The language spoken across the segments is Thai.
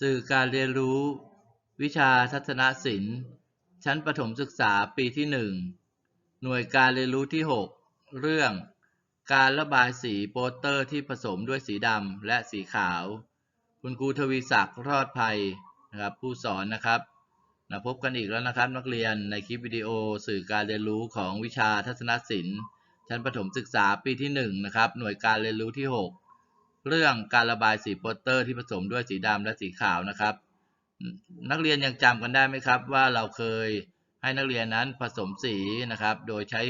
สื่อการเรียนรู้ วิชาทัศนศิลป์ ชั้นประถมศึกษาปีที่ 1 หน่วยการเรียนรู้ที่ 6 เรื่อง การระบายสีโปสเตอร์ที่ผสมด้วยสีดำและสีขาว คุณครูทวีศักดิ์รอดภัยนะครับผู้สอนนะครับนะพบกันอีกแล้วนะครับนักเรียนในคลิปวิดีโอสื่อการเรียนรู้ของวิชาทัศนศิลป์ ชั้นประถมศึกษาปีที่ 1 นะครับ หน่วยการเรียนรู้ที่ 6 เรื่องการระบายสีโปสเตอร์ที่ผสมด้วยสีดำและสีขาวนะครับ นักเรียนยังจำกันได้ไหมครับ ว่าเราเคยให้นักเรียนนั้นผสมสีนะครับ โดยใช้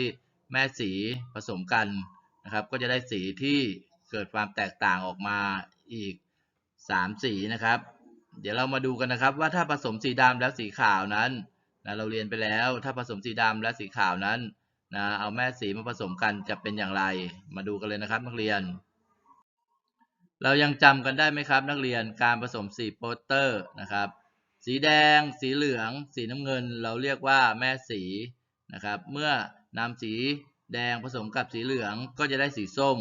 แม่สีผสมกันนะครับ ก็จะได้สีที่เกิดความแตกต่างออกมาอีก 3 สีนะครับ เดี๋ยวเรามาดูกันนะครับ ว่าถ้าผสมสีดำและสีขาวนั้นนะเราเรียนไปแล้วถ้าผสมสีดำและสีขาวนั้นนะเอาแม่สีมาผสมกันจะเป็นอย่างไร มาดูกันเลยนะครับนักเรียน เรายังจำกันได้ไหมครับ นักเรียนการผสมสีโปสเตอร์นะครับ สีแดง สีเหลือง สีน้ำเงิน เราเรียกว่าแม่สีนะครับ เมื่อนำสีแดงผสมกับสีเหลืองก็จะได้สีส้ม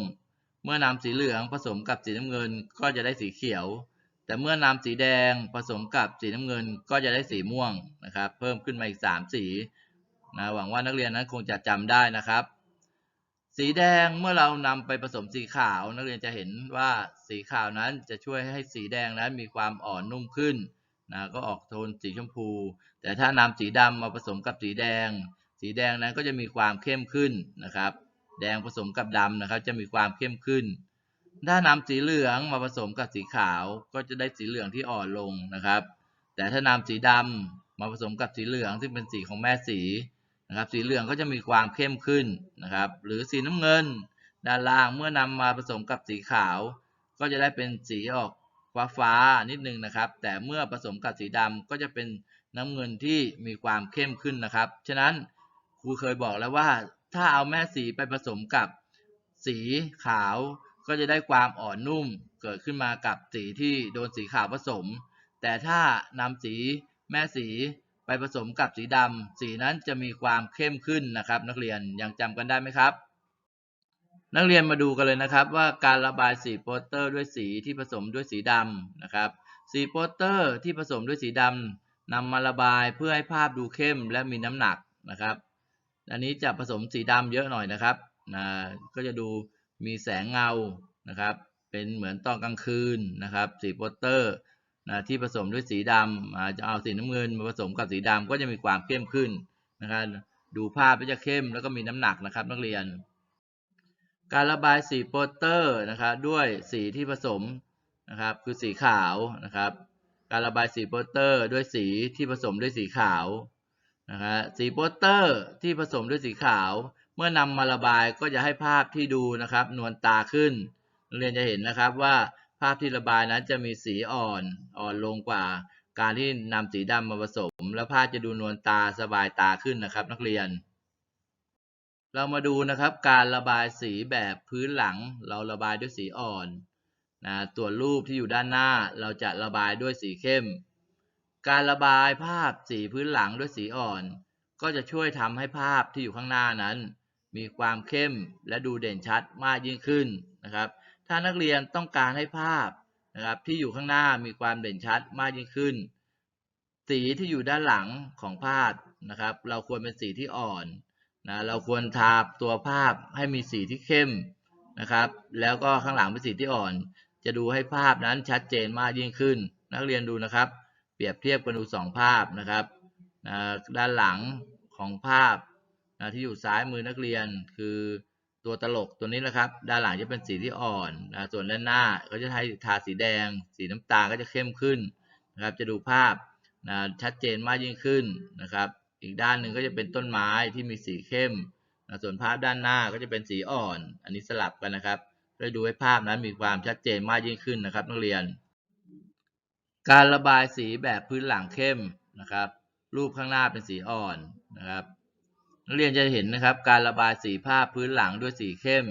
เมื่อนำสีเหลืองผสมกับสีน้ำเงินก็จะได้สีเขียว แต่เมื่อนำสีแดงผสมกับสีน้ำเงินก็จะได้สีม่วงนะครับ เพิ่มขึ้นมาอีก 3 สีนะหวังว่านักเรียนนั้นคงจะจำได้นะครับ สีแดงเมื่อเรานำไปผสมสีขาว นักเรียนจะเห็นว่าสีขาวนั้นจะช่วยให้สีแดงนั้นมีความอ่อนนุ่มขึ้นนะก็ออกโทนสีชมพู แต่ถ้านำสีดำมาผสมกับสีแดง สีแดงนั้นก็จะมีความเข้มขึ้นนะครับ แดงผสมกับดำนะครับ จะมีความเข้มขึ้น ถ้านำสีเหลืองมาผสมกับสีขาว ก็จะได้สีเหลืองที่อ่อนลงนะครับ แต่ถ้านำสีดำมาผสมกับสีเหลืองซึ่งเป็นสีของแม่สี นะครับสีเหลืองก็จะมีความเข้มขึ้นนะครับ หรือสีน้ำเงินด้านล่างเมื่อนำมาผสมกับสีขาว ก็จะได้เป็นสีออกฟ้าฟ้านิดนึงนะครับ แต่เมื่อผสมกับสีดำก็จะเป็นน้ำเงินที่มีความเข้มขึ้นนะครับ ฉะนั้นครูเคยบอกแล้วว่าถ้าเอาแม่สีไปผสมกับสีขาวก็จะได้ความอ่อนนุ่มเกิดขึ้นมากับสีที่โดนสีขาวผสม แต่ถ้านำสีแม่สี ไปผสมกับสีดำสีนั้นจะมีความเข้มขึ้นนะครับ นักเรียนยังจำกันได้ไหมครับ นักเรียนมาดูกันเลยนะครับว่าการระบายสีโปสเตอร์ด้วยสีที่ผสมด้วยสีดำนะครับ สีโปสเตอร์ที่ผสมด้วยสีดำนำมาระบายเพื่อให้ภาพดูเข้มและมีน้ำหนักนะครับอันนี้จะผสมสีดำเยอะหน่อยนะครับนะก็จะดูมีแสงเงานะครับ เป็นเหมือนตอนกลางคืนนะครับ สีโปสเตอร์ นะที่ผสมด้วยสีดำอาจจะเอาสีน้ำเงินมาผสมกับสีดำก็จะมีความเข้มขึ้นนะครับดูภาพก็จะเข้มแล้วก็มีน้ำหนักนะครับนักเรียน การระบายสีโปสเตอร์นะครับด้วยสีที่ผสมนะครับคือสีขาวนะครับ การระบายสีโปสเตอร์ด้วยสีที่ผสมด้วยสีขาวนะครับสีโปสเตอร์ที่ผสมด้วยสีขาว เมื่อนำมาระบายก็จะให้ภาพที่ดูนะครับ นวลตาขึ้นนักเรียนจะเห็นนะครับว่า ภาพที่ระบายนั้นจะมีสีอ่อนอ่อนลงกว่า การที่นำสีดำมาผสม แล้วภาพจะดูนวลตาสบายตาขึ้นนะครับ นักเรียน เรามาดูนะครับ การระบายสีแบบพื้นหลัง เราระบายด้วยสีอ่อนนะตัวรูปที่อยู่ด้านหน้าเราจะระบายด้วยสีเข้ม การระบายภาพสีพื้นหลังด้วยสีอ่อน ก็จะช่วยทำให้ภาพที่อยู่ข้างหน้านั้น มีความเข้มและดูเด่นชัดมากยิ่งขึ้นนะครับ ถ้านักเรียนต้องการให้ภาพนะครับที่อยู่ข้างหน้ามีความเด่นชัดมากยิ่งขึ้น สีที่อยู่ด้านหลังของภาพนะครับ เราควรเป็นสีที่อ่อนนะเราควรทาตัวภาพให้มีสีที่เข้มนะครับ แล้วก็ข้างหลังเป็นสีที่อ่อน จะดูให้ภาพนั้นชัดเจนมากยิ่งขึ้น นักเรียนดูนะครับ เปรียบเทียบกันดูสองภาพนะครับด้านหลังของภาพที่อยู่ซ้ายมือนักเรียนคือ ตัวตลกตัวนี้นะครับ ด้านหลังจะเป็นสีที่อ่อนนะส่วนด้านหน้าก็จะใช้ทาสีแดง สีน้ำตาลก็จะเข้มขึ้นนะครับ จะดูภาพนะชัดเจนมากยิ่งขึ้นนะครับ อีกด้านหนึ่งก็จะเป็นต้นไม้ที่มีสีเข้มนะส่วนภาพด้านหน้าก็จะเป็นสีอ่อน อันนี้สลับกันนะครับเพื่อดูให้ภาพนั้นมีความชัดเจนมากยิ่งขึ้นนะครับ นักเรียน การระบายสีแบบพื้นหลังเข้มนะครับ รูปข้างหน้าเป็นสีอ่อนนะครับ นักเรียนจะเห็นนะครับ การระบายสีภาพพื้นหลังด้วยสีเข้ม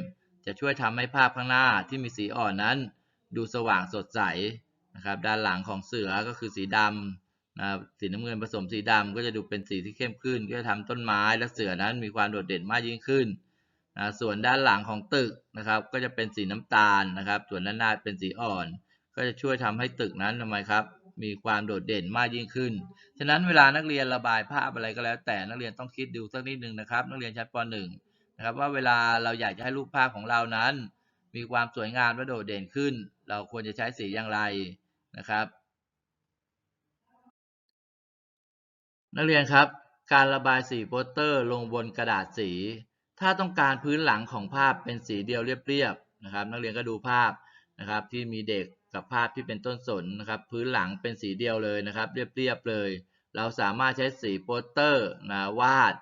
จะช่วยทำให้ภาพข้างหน้าที่มีสีอ่อนนั้น ดูสว่างสดใสนะครับด้านหลังของเสือก็คือสีดำนะสีน้ำเงินผสมสีดำก็จะดูเป็นสีที่เข้มขึ้น ก็จะทำต้นไม้และเสือนั้นมีความโดดเด่นมากยิ่งขึ้นนะส่วนด้านหลังของตึกนะครับ ก็จะเป็นสีน้ำตาลนะครับ ส่วนด้านหน้าเป็นสีอ่อน ก็จะช่วยทำให้ตึกนั้นทำไมครับ มีความโดดเด่นมากยิ่งขึ้น ฉะนั้นเวลานักเรียนระบายภาพอะไรก็แล้ว แต่นักเรียนต้องคิดดูสักนิดนึงนะครับ นักเรียนชั้นป .1 นะครับว่าเวลาเราอยากจะให้รูปภาพของเรานั้น มีความสวยงามและโดดเด่นขึ้น เราควรจะใช้สีอย่างไรนะครับ นักเรียนครับการระบายสีโปสเตอร์ลงบนกระดาษสี ถ้าต้องการพื้นหลังของภาพเป็นสีเดียวเรียบๆนะครับ นักเรียนก็ดูภาพนะครับที่มีเด็ก กับภาพที่เป็นต้นสนนะครับ พื้นหลังเป็นสีเดียวเลยนะครับ เรียบๆเลย เราสามารถใช้สีโปสเตอร์นะวาด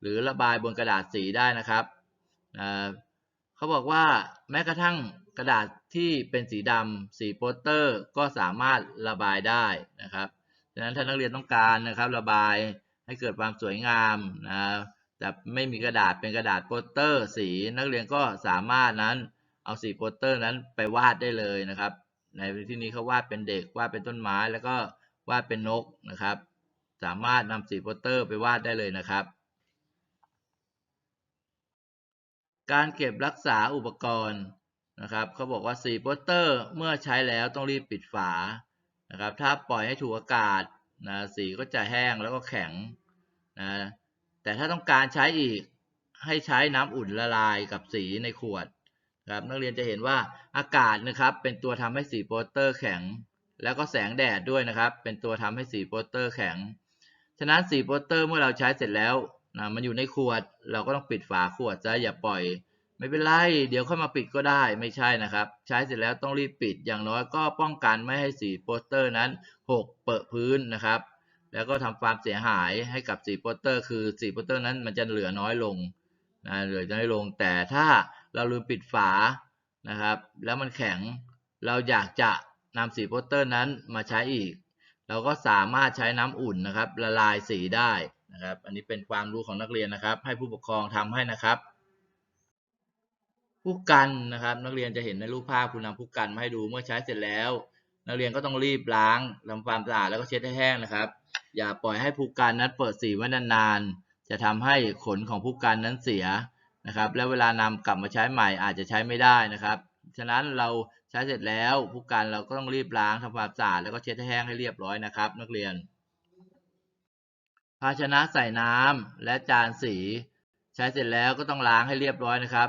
หรือระบายบนกระดาษสีได้นะครับนะเขาบอกว่าแม้กระทั่งกระดาษที่เป็นสีดำสีโปสเตอร์ก็สามารถระบายได้นะครับฉะนั้นถ้านักเรียนต้องการนะครับ ระบายให้เกิดความสวยงามนะแต่ไม่มีกระดาษเป็นกระดาษโปสเตอร์ สีนักเรียนก็สามารถนั้นเอาสีโปสเตอร์นั้นไปวาดได้เลยนะครับ ในที่นี้เขาวาดเป็นเด็กวาดเป็นต้นไม้แล้วก็วาดเป็นนกนะครับ สามารถนำสีโปสเตอร์ไปวาดได้เลยนะครับ การเก็บรักษาอุปกรณ์นะครับเขาบอกว่าสีโปสเตอร์เมื่อใช้แล้วต้องรีบปิดฝานะครับ ถ้าปล่อยให้ถูกอากาศนะสีก็จะแห้งแล้วก็แข็งนะแต่ถ้าต้องการใช้อีกให้ใช้น้ำอุ่นละลายกับสีในขวด ครับนักเรียนจะเห็นว่าอากาศนะครับเป็นตัวทำให้สีโปสเตอร์แข็ง แล้วก็แสงแดดด้วยนะครับ เป็นตัวทำให้สีโปสเตอร์แข็ง ฉะนั้นสีโปสเตอร์เมื่อเราใช้เสร็จแล้วนะมันอยู่ในขวด เราก็ต้องปิดฝาขวดซะอย่าปล่อย ไม่เป็นไร เดี๋ยวค่อยมาปิดก็ได้ไม่ใช่นะครับ ใช้เสร็จแล้วต้องรีบปิดอย่างน้อยก็ป้องกันไม่ให้สีโปสเตอร์นั้นหกเปอะพื้นนะครับ แล้วก็ทำความเสียหายให้กับสีโปสเตอร์ คือสีโปสเตอร์นั้นมันจะเหลือน้อยลงนะเหลือน้อยลงแต่ถ้า เราลืมปิดฝานะครับ แล้วมันแข็งเราอยากจะนำสีโปสเตอร์นั้นมาใช้อีก เราก็สามารถใช้น้ำอุ่นนะครับ ละลายสีได้นะครับ อันนี้เป็นความรู้ของนักเรียนนะครับ ให้ผู้ปกครองทำให้นะครับผู้กันนะครับ นักเรียนจะเห็นในรูปภาพคุณนำผู้กันมาให้ดูเมื่อใช้เสร็จแล้ว นักเรียนก็ต้องรีบล้างทำความสะอาดแล้วก็เช็ดให้แห้งนะครับ อย่าปล่อยให้ผู้กันนั้นเปิดสีไว้นานๆจะทำให้ขนของผู้กันนั้นเสีย นะครับ แล้วเวลานำกลับมาใช้ใหม่อาจจะใช้ไม่ได้นะครับ ฉะนั้นเราใช้เสร็จแล้วผู้กันเราก็ต้องรีบล้างทำความสะอาดแล้วก็เช็ดให้แห้งให้เรียบร้อยนะครับ นักเรียน ภาชนะใส่น้ำและจานสี ใช้เสร็จแล้วก็ต้องล้างให้เรียบร้อยนะครับ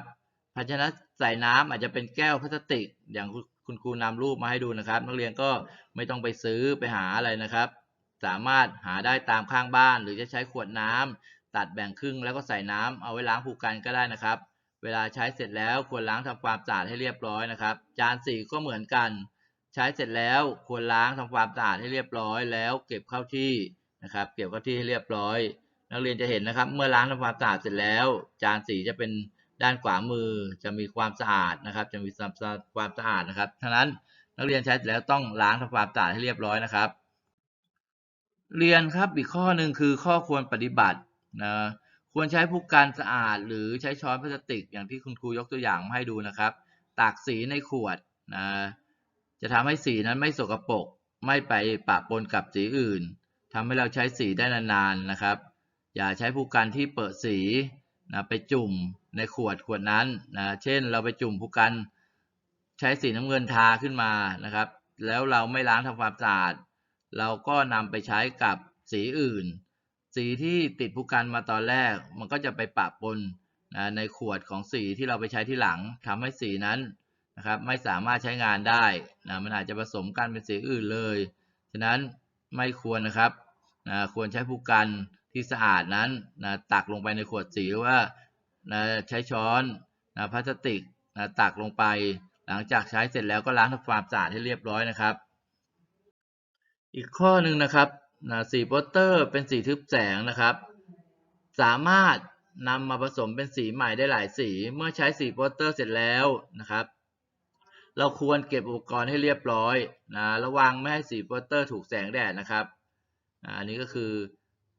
ภาชนะใส่น้ำอาจจะเป็นแก้วพลาสติก อย่างคุณครูนำรูปมาให้ดูนะครับ นักเรียนก็ไม่ต้องไปซื้อไปหาอะไรนะครับ สามารถหาได้ตามข้างบ้าน หรือจะใช้ขวดน้ำ ตัดแบ่งครึ่งแล้วก็ใส่น้ำเอาไว้ล้างผูกกันก็ได้นะครับ เวลาใช้เสร็จแล้วควรล้างทำความสะอาดให้เรียบร้อยนะครับ จานสีก็เหมือนกัน ใช้เสร็จแล้วควรล้างทำความสะอาดให้เรียบร้อย แล้วเก็บเข้าที่นะครับ เก็บเข้าที่ให้เรียบร้อย นักเรียนจะเห็นนะครับ เมื่อล้างทำความสะอาดเสร็จแล้ว จานสีจะเป็นด้านขวามือจะมีความสะอาดนะครับ จะมีความสะอาดนะครับฉะนั้นนักเรียนใช้เสร็จแล้วต้องล้างทำความสะอาดให้เรียบร้อยนะครับ เรียนครับอีกข้อหนึ่งคือข้อควรปฏิบัติ นะควรใช้ผู้กันสะอาดหรือใช้ช้อนพลาสติกอย่างที่คุณครูยกตัวอย่างมาให้ดูนะครับตักสีในขวดนะจะทำให้สีนั้นไม่สกปรกไม่ไปปะปนกับสีอื่นทำให้เราใช้สีได้นานๆนะครับ อย่าใช้ผู้กันที่เปิดสีนะไปจุ่มในขวดขวดนั้นนะเช่น เราไปจุ่มผู้กันใช้สีน้ำเงินทาขึ้นมานะครับ แล้วเราไม่ล้างทำความสะอาด เราก็นำไปใช้กับสีอื่น สีที่ติดผู้กันมาตอนแรก มันก็จะไปปะปนนะในขวดของสีที่เราไปใช้ที่หลังทำให้สีนั้นนะครับไม่สามารถใช้งานได้นะมันอาจจะผสมกันเป็นสีอื่นเลย ฉะนั้นไม่ควรนะครับนะควรใช้ผู้กันที่สะอาดนั้นนะตักลงไปในขวดสีหรือว่านะใช้ช้อนนะพลาสติกนะตักลงไป หลังจากใช้เสร็จแล้วก็ล้างทำความสะอาดให้เรียบร้อยนะครับ อีกข้อหนึ่งนะครับ นะสีโปสเตอร์เป็นสีทึบแสงนะครับ สามารถนำมาผสมเป็นสีใหม่ได้หลายสี เมื่อใช้สีโปสเตอร์เสร็จแล้วนะครับ เราควรเก็บอุปกรณ์ให้เรียบร้อยนะระวังไม่ให้สีโปสเตอร์ถูกแสงแดดนะครับอันนี้ก็คือ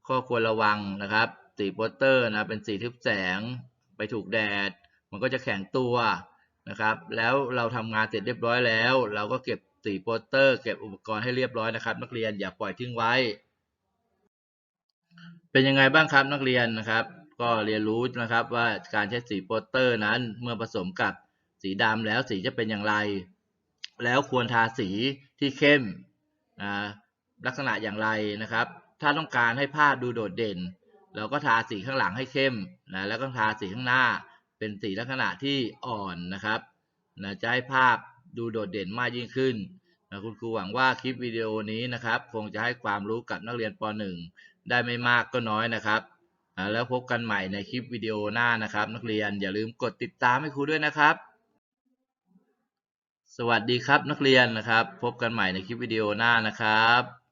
ข้อควรระวังนะครับ สีโปสเตอร์นะเป็นสีทึบแสงไปถูกแดด มันก็จะแข็งตัวนะครับ แล้วเราทำงานเสร็จเรียบร้อยแล้ว เราก็เก็บ สีโปสเตอร์ เก็บอุปกรณ์ให้เรียบร้อยนะครับ นักเรียนอย่าปล่อยทิ้งไว้ เป็นยังไงบ้างครับนักเรียนนะครับ ก็เรียนรู้นะครับว่าการใช้สีโปสเตอร์นั้นเมื่อผสมกับสีดำแล้วสีจะเป็นอย่างไร แล้วควรทาสีที่เข้มนะลักษณะอย่างไรนะครับ ถ้าต้องการให้ภาพดูโดดเด่น เราก็ทาสีข้างหลังให้เข้มนะแล้วก็ทาสีข้างหน้า เป็นสีลักษณะที่อ่อนนะครับนะจะให้ภาพ ดูโดดเด่นมากยิ่งขึ้นนะคุณครูหวังว่าคลิปวิดีโอนี้นะครับ คงจะให้ความรู้กับนักเรียนป .1 ได้ไม่มากก็น้อยนะครับ แล้วพบกันใหม่ในคลิปวิดีโอหน้านะครับ นักเรียนอย่าลืมกดติดตามให้ครูด้วยนะครับ สวัสดีครับนักเรียนนะครับ พบกันใหม่ในคลิปวิดีโอหน้านะครับ